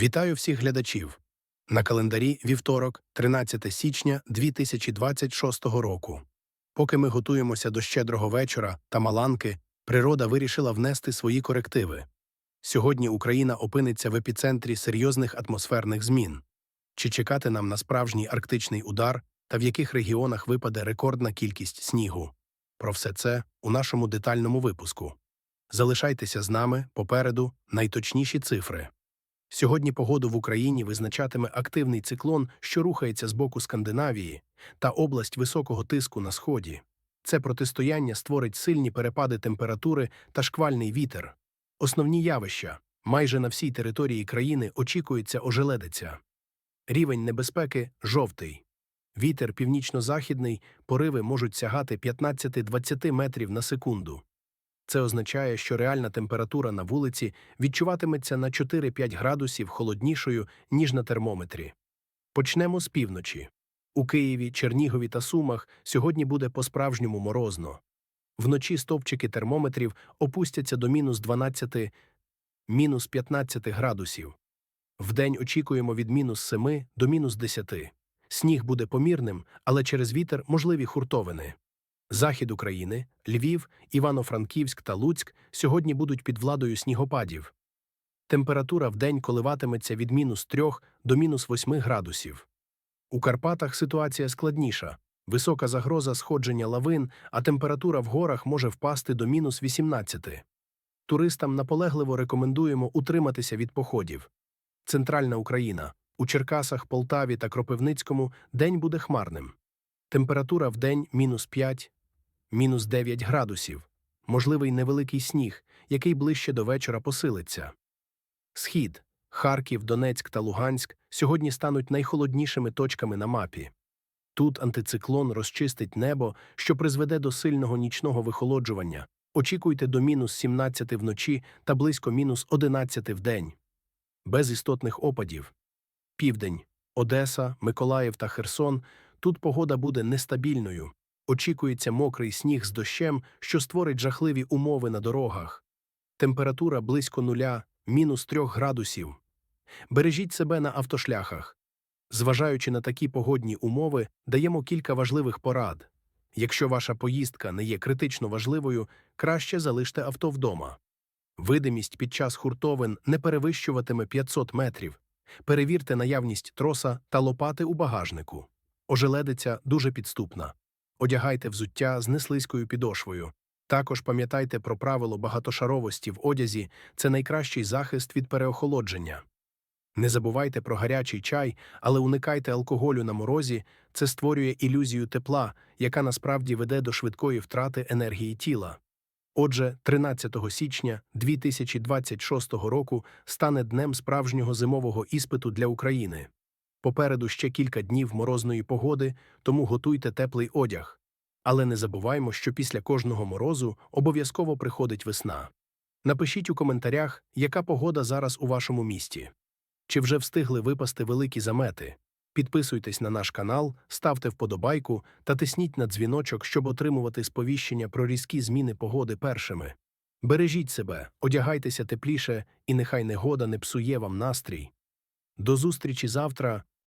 Вітаю всіх глядачів. На календарі вівторок, 13 січня 2026 року. Поки ми готуємося до щедрого вечора та маланки, природа вирішила внести свої корективи. Сьогодні Україна опиниться в епіцентрі серйозних атмосферних змін. Чи чекати нам на справжній арктичний удар та в яких регіонах випаде рекордна кількість снігу? Про все це у нашому детальному випуску. Залишайтеся з нами попереду найточніші цифри. Сьогодні погоду в Україні визначатиме активний циклон, що рухається з боку Скандинавії, та область високого тиску на сході. Це протистояння створить сильні перепади температури та шквальний вітер. Основні явища майже на всій території країни очікується ожеледиця. Рівень небезпеки жовтий. Вітер північно-західний, пориви можуть сягати 15-20 метрів на секунду. Це означає, що реальна температура на вулиці відчуватиметься на 4-5 градусів холоднішою, ніж на термометрі. Почнемо з півночі. У Києві, Чернігові та Сумах сьогодні буде по-справжньому морозно. Вночі стовпчики термометрів опустяться до мінус 12, мінус 15 градусів. Вдень очікуємо від мінус 7 до мінус 10. Сніг буде помірним, але через вітер можливі хуртовини. Захід України, Львів, Івано-Франківськ та Луцьк сьогодні будуть під владою снігопадів. Температура вдень коливатиметься від мінус 3 до мінус 8 градусів. У Карпатах ситуація складніша. Висока загроза сходження лавин, а температура в горах може впасти до мінус 18. Туристам наполегливо рекомендуємо утриматися від походів. Центральна Україна. У Черкасах, Полтаві та Кропивницькому день буде хмарним. Температура в день мінус 5, мінус 9 градусів. Можливий невеликий сніг, який ближче до вечора посилиться. Схід, Харків, Донецьк та Луганськ сьогодні стануть найхолоднішими точками на мапі. Тут антициклон розчистить небо, що призведе до сильного нічного вихолоджування. Очікуйте до мінус 17 вночі та близько мінус 11 вдень. Без істотних опадів. Південь, Одеса, Миколаїв та Херсон тут погода буде нестабільною. Очікується мокрий сніг з дощем, що створить жахливі умови на дорогах. Температура близько нуля, мінус трьох градусів. Бережіть себе на автошляхах. Зважаючи на такі погодні умови, даємо кілька важливих порад. Якщо ваша поїздка не є критично важливою, краще залиште авто вдома. Видимість під час хуртовин не перевищуватиме 500 метрів. Перевірте наявність троса та лопати у багажнику. Ожеледиця дуже підступна. Одягайте взуття з неслизькою підошвою. Також пам'ятайте про правило багатошаровості в одязі це найкращий захист від переохолодження. Не забувайте про гарячий чай, але уникайте алкоголю на морозі, це створює ілюзію тепла, яка насправді веде до швидкої втрати енергії тіла. Отже, 13 січня 2026 року стане днем справжнього зимового іспиту для України. Попереду ще кілька днів морозної погоди, тому готуйте теплий одяг. Але не забуваймо, що після кожного морозу обов'язково приходить весна. Напишіть у коментарях, яка погода зараз у вашому місті. Чи вже встигли випасти великі замети? Підписуйтесь на наш канал, ставте вподобайку та тисніть на дзвіночок, щоб отримувати сповіщення про різкі зміни погоди першими. Бережіть себе, одягайтеся тепліше, і нехай негода не псує вам настрій. До зустрічі завтра